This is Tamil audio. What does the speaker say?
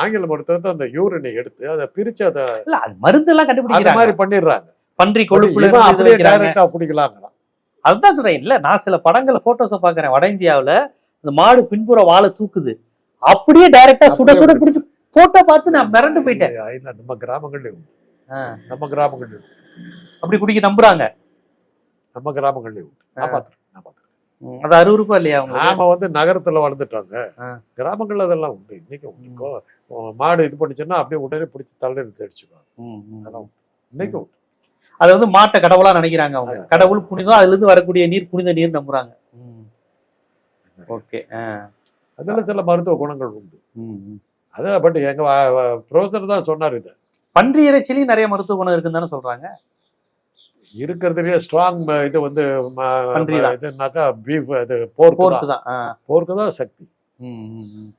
ஆங்கில மருத்துவத்தை அந்த யூரினை எடுத்து அதை பிரிச்சு அதை மருந்து எல்லாம் அந்த கண்டுபிடிக்கிறாங்க. மாதிரி பண்ணிடுறாங்க. பன்றி கொழுப்புல அப்படியே. டைரக்டா குடிக்கலாங்கிறான் அதுதான் சொல்றேன். இல்ல நான் சில படங்களை போட்டோஸ பாக்குறேன் வட இந்தியாவுல இந்த மாடு பின்புற வாழை தூக்குது. அப்படியே டைரக்டா சுட சுட பிடிச்சு போட்டோ பார்த்து நான் மிரண்டு போயிட்டேன். நம்ம கிராமங்கள்லயும். நம்ம கிராமங்கள்லயும். அப்படி குடிக்க நம்புறாங்க. நம்ம கிராமங்கள்லயும். நான் பார்த்திருக்கேன், நான் பார்த்திருக்கேன். அது அருவருப்பா இல்லையா அவங்க நாம வந்து நகரத்துல வளர்ந்துட்டாங்க. கிராமங்கள்ல அதெல்லாம் உண்டு. இன்னைக்கு உண்டு. கோ- உம், மாடு இது பண்ணிச்சுன்னா அப்படியே உடனே பிடிச்சி தள்ளி தெரிச்சுக்குவாங்க அதெல்லாம் உண்டு. இன்னைக்கு உண்டு. அது வந்து மாட்டை கடவுளா நினைக்கிறாங்க அவங்க. கடவுள் புனிதம் அதுல இருந்து வரக்கூடிய நீர் புனித நீர் நம்புறாங்க. ஓகே அதுல சில மருத்துவ குணங்கள் உண்டு. அது பட் எங்க ப்ரொஃபசர் தான் சொன்னார் இது. பன்றி இறைச்சிலையும் நிறைய மருத்துவ குணம் இருக்குன்னு தானே சொல்றாங்க. இருக்கிறதுலயே ஸ்ட்ராங் இது வந்து. இதுனாக்கா பீஃப் இது போர்க்கு தான். போர்க்கு தான் சக்தி ம்,